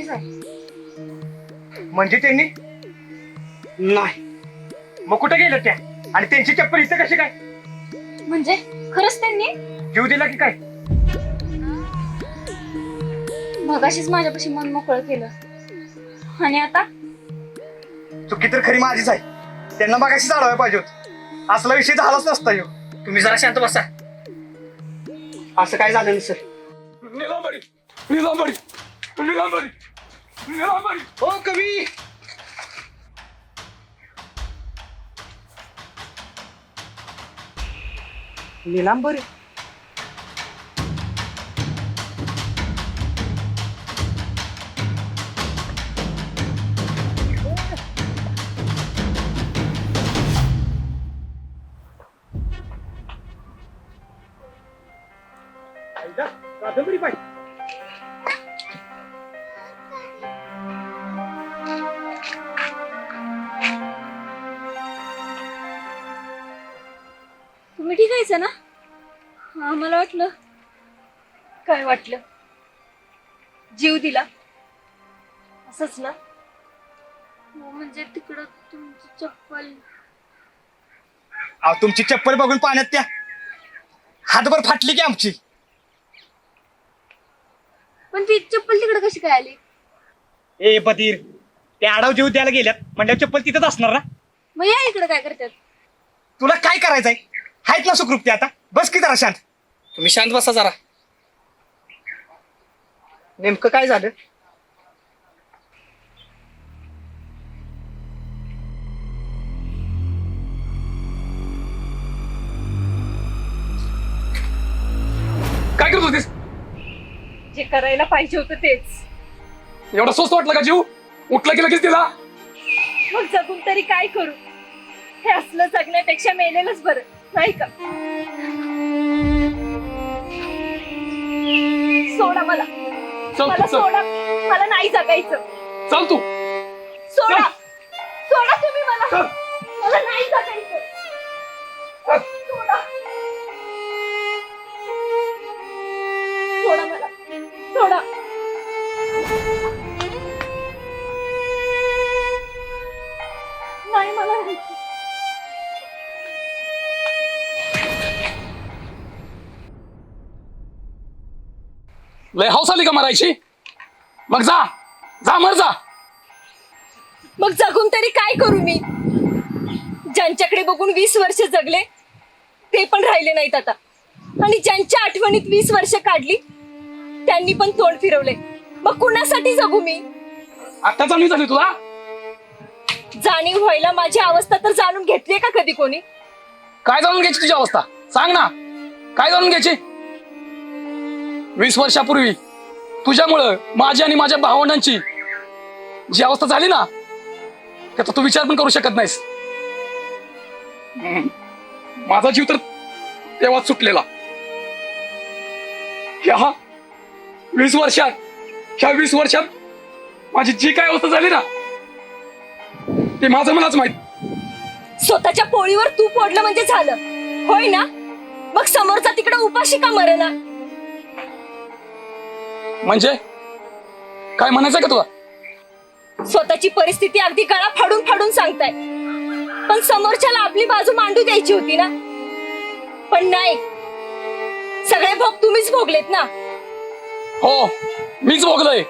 आहे. म्हणजे त्यांनी? नाही. मग कुठे गेलं त्या? आणि त्यांची चप्पल इथं कशी काय? म्हणजे? खरंच त्यांनी? जीव दिला की काय? मगाशीच माझ्यापाशी मन मोकळं केलं. आणि आता? चुकी तर खरी माझीच आहे. त्यांना मागाशी जाळवायला पाहिजे होत. असला विषय झालाच नसता ह्यो. तुम्ही जरा शांत बसा. असं काय झालं सर निलांबरी. निलांबरी. निलांबरी. निलांबरी हो वाटलं? काय वाटलं? जीव दिला? असंच ना? हो, म्हणजे तिकडं तुमची चप्पल. अहो तुमची चप्पल बघून पाण्यात त्या. हातभर फाटली की आमची. पण ती चप्पल तिकडं कशी काय आली? ए पतीर ते आडाव जीव द्यायला गेल्यात. म्हणल्यावर चप्पल तिथंच असणार ना? मग या इकडं काय करतात? तुला काय करायचंय? आहेत ना सुखरूप ते आता? बस की जरा शांत. तुम्ही शांत बसा जरा. नेमकं काय झालं? काय करत होतीस? जे करायला पाहिजे होतं तेच. एवढा स्वस्त वाटला का जीव? उठला की लगेच दिला? मग जगून तरी काय करू? हे असलं जगण्यापेक्षा मेलेलंच बरं नाही का? सोडा मला. चल मला तू चल. सोडा. मला नाही जगायचं. चल तू. सोडा. सोडा तुम्ही मला. चल. मला नाही जगायचं. सोडा. लय हौस आली का मारायची? मग जा जा मर जा. मग जगून तरी काय करू मी? ज्यांच्याकडे बघून वीस वर्ष जगले ते पण राहिले नाहीत आता. आणि ज्यांच्या आठवणीत वीस वर्ष काढली त्यांनी पण तोंड फिरवले. मग कुणासाठी जगू मी? आता जाणीव झाली तुला? जाणीव व्हायला माझी अवस्था तर जाणून घेतली का कधी कोणी? काय जाणून घ्यायची तुझी अवस्था? सांग ना. काय जाणून घ्यायची? वीस वर्षापूर्वी तुझ्यामुळं माझी आणि माझ्या भावंडांची जी अवस्था झाली ना त्याचा तू विचार पण करू शकत नाहीस. हम्म. माझा जीव तर तेव्हाच सुटलेला. ह्या वीस वर्षात ह्या वीस वर्षात माझी जी काय अवस्था झाली ना ते माझं मलाच माहीत. स्वतःच्या पोळीवर तू पोडलं म्हणजे झालं. होय ना? मग समोरचा तिकडे उपाशी का मरेना म्हणजे? काय म्हणायचं का तुला? स्वतःची परिस्थिती अगदी गळा फाडून फाडून सांगताय. पण समोरच्याला आपली बाजू मांडू द्यायची होती ना? पण नाही. सगळे भोग तुम्हीच भोगलेत ना? हो मीच भोगलोय.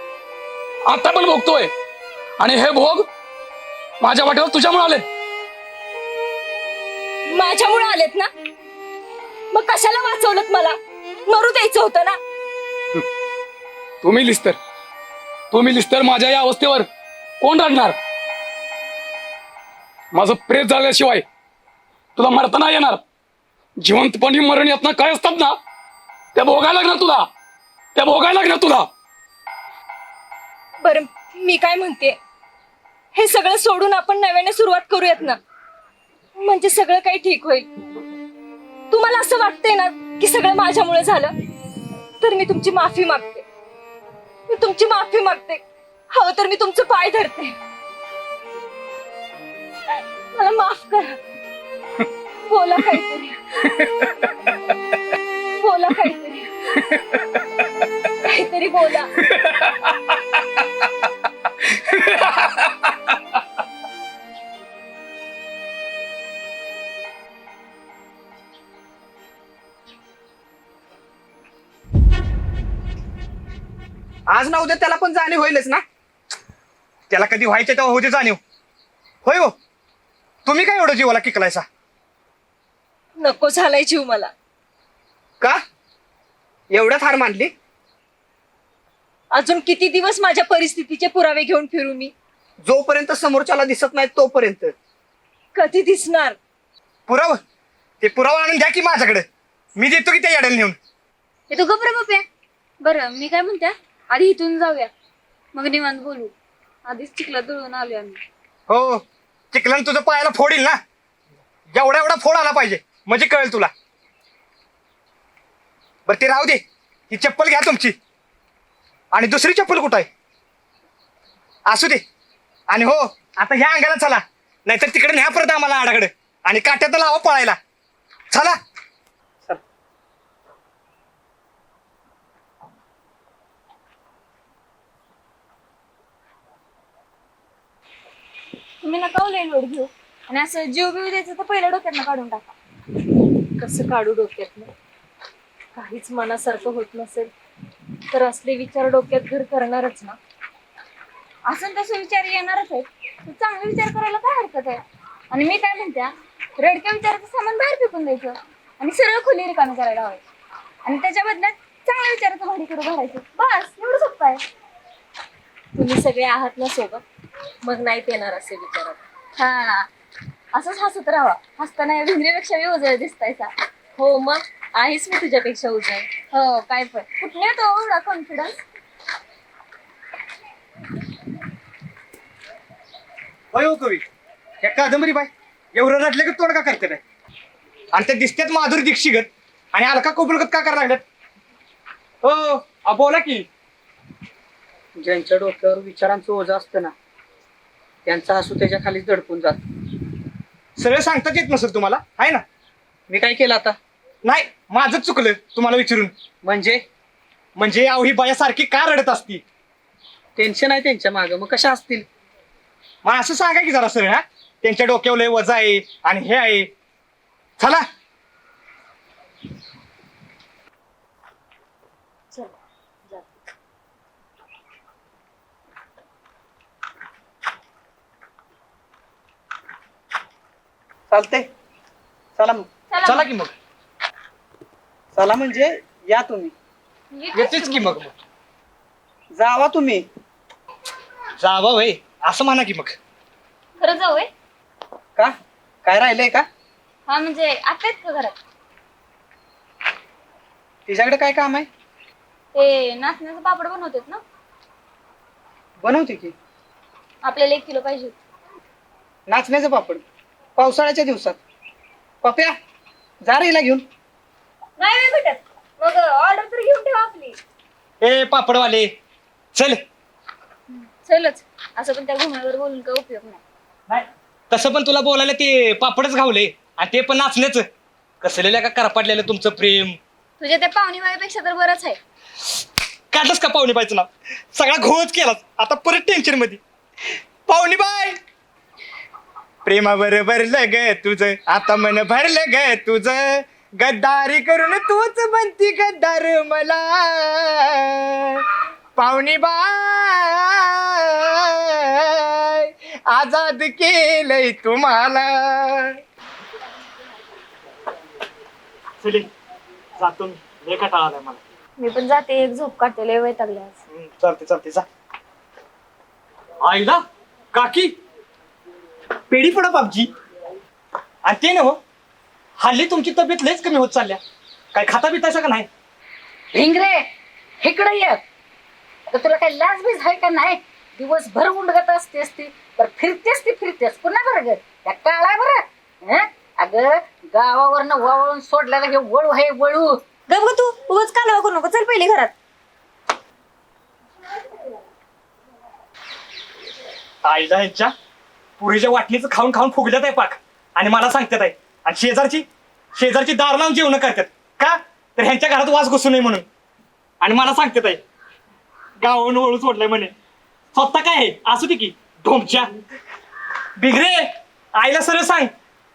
आता पण भोगतोय. आणि हे भोग माझ्या वाटेवर तुझ्यामुळे आले. माझ्यामुळे आलेत ना? मग कशाला वाचवलं मला? मरू द्यायचं होतं ना? तुम्ही लिस्तर तुम्ही लिस्तर माझ्या या अवस्थेवर कोण राखणार माझं प्रेत झाल्याशिवाय तुला मरता नाही येणार. जिवंतपणी मरण यातना काय असतात ना? त्या भोगायला लागणार तुला. त्या भोगायला लागणार तुला. बरं मी काय म्हणते? हे सगळं सोडून आपण नव्याने सुरुवात करूयात ना. म्हणजे सगळं काही ठीक होईल. तुम्हाला असं वाटतंय ना की सगळं माझ्यामुळे झालं? तर मी तुमची माफी मागते. मी तुमची माफी मागते. हवं तर मी तुमचं पाय धरते. मला माफ करा. बोला काहीतरी. बोला काहीतरी. काहीतरी बोला. आज ना उद्या त्याला पण जाणीव होईलच ना. त्याला कधी व्हायचं तेव्हा होते जाणीव. होय हो. तुम्ही काय एवढं जीवाला किकलायसा? नको झालाय जीव मला. का? एवढ्यात हार मानली? अजून किती दिवस माझ्या परिस्थितीचे पुरावे घेऊन फिरू मी? जोपर्यंत समोरच्याला दिसत नाही तोपर्यंत. कधी दिसणार? पुराव. ते पुरावा आणून द्या की माझ्याकडे. मी देतो की त्या याड्याला नेऊन. हे तू गप्र बाप्या बरं मी काय म्हणते? आधी इथून जाऊया. मग निवांत बोलू. आधीच चिखला दळून आलो आम्ही. हो चिकलन तुझं पायाला फोडील ना? एवढा एवढा फोड आला पाहिजे. म्हणजे कळेल तुला. बरं ते राहू दे. ही चप्पल घ्या तुमची. आणि दुसरी चप्पल कुठं आहे? असू दे. आणि हो आता ह्या अंगाला चला. नाहीतर तिकडे न्या परत आम्हाला आडाकडे. आणि काट्यात लावा पळायला. चला. तुम्ही नका लेन लोड घेऊ. आणि असं जीव बिव द्यायचं तर पहिल्या डोक्यातनं काढून टाका. कसं काढू डोक्यातनं? काहीच मनासारखं होत नसेल. तर असले विचार डोक्यात घर करणारच ना. असं तसं विचार येणारच आहेत. तर चांगले विचार करायला काय हरकत आहे? आणि मी काय म्हणत्या? रडक्या विचाराचं सामान बाहेर फेकून द्यायचं. आणि सरळ खुली रिकामी करायला हवं. आणि त्याच्या बदल्यात चांगल्या विचाराचं भाडी करू भरायचं बस एवढं सोपं आहे. तुम्ही सगळे आहात ना सोबत. मग नाही येणार असे विचारात. हा. असंच हसत राहावा. हसताना या भिंगरीपेक्षा मी उजळ दिसतायचा हो मग? आहेच मी तुझ्यापेक्षा उजाय हो काय पण. कुठे येतो एवढा कॉन्फिडन्स होय हो कवी. या कादंबरी बाय. एवढं रडले का तोड का करते काय आणि ते दिसतात माधुरी दीक्षिगत आणि अलका कोपलगत का करायला लागल्यात? हो आ, बोला की. ज्यांच्या डोक्यावर विचारांचं ओझं असतं ना त्यांचा हसू त्याच्याखाली दडपून जात. सगळं सांगताच येत नसेल तुम्हाला? आहे ना? मी काय केलं आता? नाही माझंच चुकलं तुम्हाला विचारून. म्हणजे? म्हणजे अहो ही बाया सारखी का रडत असती? टेन्शन आहे त्यांच्या मागं. मग कशा असतील? मग असं सांगा की जरा सर हा? त्यांच्या डोक्यावर लय वजा आहे आणि हे आहे. चल. चालते चला मग. चला की मग. चला म्हणजे या तुम्ही. येतेच की मग जावा तुम्ही. जावा वय असं म्हणा की मग. खरं जाऊ का? काय राहिलंय का? हा म्हणजे आता आहेत का घरात? तिच्याकडे काय काम आहे? ते नाचण्याचं पापड बनवतात ना. बनवते की. आपल्याला एक किलो पाहिजे. नाचण्याचं पापड. पावसाळ्याच्या दिवसात. पप्या जा रे हिला घेऊन. नाही नाही भेटत. मग ऑर्डर तर घेऊन ठेवा आपली. ए पापडवाले. चल. चलच. असं पण त्या घुमण्यावर बोलून काय उपयोग नाही. नाही. तसं पण तुला बोलायला ते पापडच घावले. आणि ते पण नाचण्याचं कसलेल्या का करपाटलेलं तुमचं प्रेम? तुझ्या त्या पाहुणी बाईपेक्षा तर बरंच आहे. काढलंच का पाहुणी बाईचं नाव? सगळा घोच केलाच आता परत टेन्शनमध्ये. पाहुणी बाय प्रेमावर भरलं ग तुझं आता मन भरलं ग तुझं. गद्दारी करून तूच म्हणती गद्दार मला. पाहुणी बाय आजाद केलंय तुम्हाला. चले जातो मी लय कंटाळा आलाय मला. मी पण जाते एक झोप काढते लय वैतागले आज. हम्म, चालते चालते जा. आईला? काकी? पेढी पडा बापजी आणि ते ना हो हल्ली तुमची तब्येत लयच कमी होत चालल्या. काय खाता पितायचा का नाही? भिंगरे इकडे ये. तुला काही लाज बीज आहे का नाही? दिवसभर उंडगत असते असते तर फिरतेस ती फिरतेस. पुन्हा बरं ग त्या काळा बरं. हं? अगं गावावरनं वावळून सोडलेलं हे वळू आहे वळू. गप ग तू उगाच कालवा करू नको. चल पहिले घरात. आईला ह्यांच्या पुरीच्या वाटणीचं खाऊन खाऊन फुगल्यात आहे पाक. आणि मला सांगतात आहे आणि शेजारची शेजारची दार लावून जेवण करतात. का? तर ह्यांच्या घरात वास घुसू नये म्हणून. आणि मला सांगतात आहे गावावरून वळू सोडलंय म्हणे. स्वतः काय आहे? असू दे की ढोमच्या. बिगरे आईला सरळ सांग.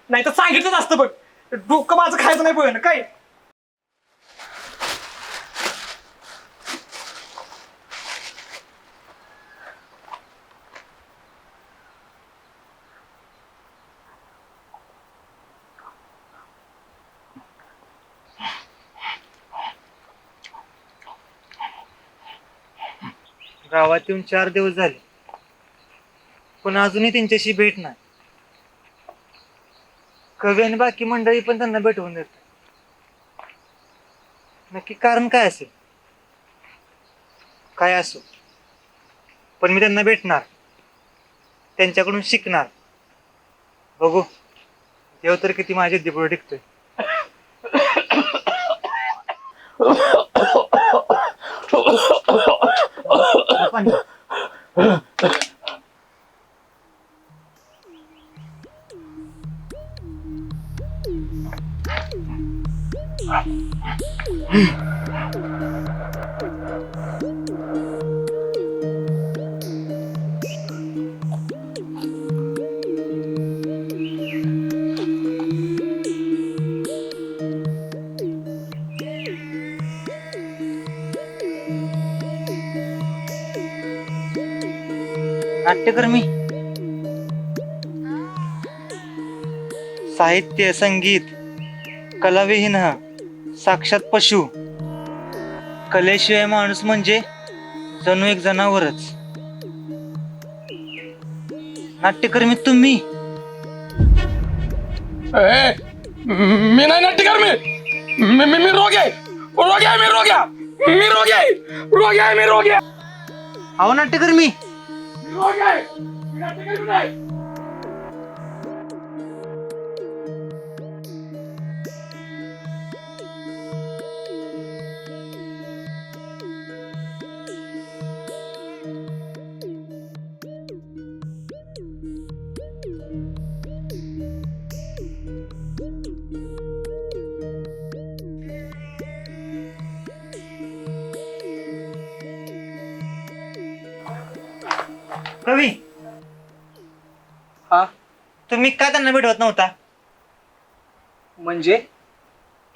नाही तर सांगितलंच असतं बघ. डोकं माझं खायचं नाही पण काय? गावात येऊन चार दिवस झाले पण अजूनही त्यांच्याशी भेट नाही कवी आणि बाकी मंडळी पण त्यांना भेटवून देत नक्की कारण काय असेल काय असो पण मी त्यांना भेटणार त्यांच्याकडून शिकणार बघू देव तर किती माझ्या दिपड टिकतोय 빨리. नाट्यकर्मी साहित्य संगीत कलाविहीन साक्षात पशु. कलेशिवाय माणूस म्हणजे जणू एक जनावरच. नाट्यकर्मी तुम्ही. ए, मी नाही नाट्यकार मी. मी मी रोग आहे. रोग आहे मी रोग आहे. मी रोग आहे. रोग आहे मी रोग आहे. अहो नाट्यकर्मी मी रोग आहे मी नाट्यकार नाही तुम्ही का त्यांना भेटवत नव्हता? म्हणजे?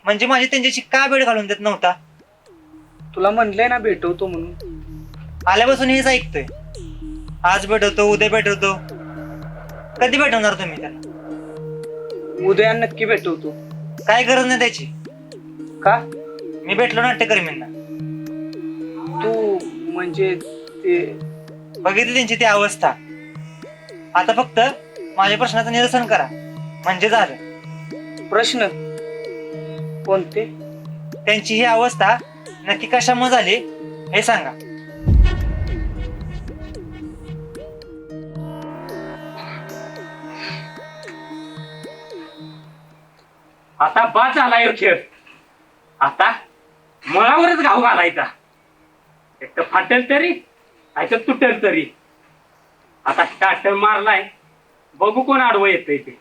म्हणजे माझी त्यांच्याशी का भेट घालून देत नव्हता? तुला म्हणलंय ना भेटवतो म्हणून. आल्यापासून हेच ऐकतोय. आज भेटवतो उद्या भेटवतो. कधी भेटवणार तुम्ही त्यांना उद्या नक्की भेटवतो. काय गरज नाही त्याची. का? मी भेटलो नाट्यकर्मींना. तू म्हणजे ते बघितली त्यांची ती अवस्था. आता फक्त माझ्या प्रश्नाचं निरसन करा. म्हणजे झालं. प्रश्न? कोणते? त्यांची ही अवस्था नक्की कशामुळे झाली हे सांगा. आता बाद झाला ह्यो खेळ. आता मुळावरच घाव घालायचा. एक तर फाटेल तरी नाही तर तुटेल तरी. आता स्टार्टर मारलाय बघू कोण आडवं येतंय ते.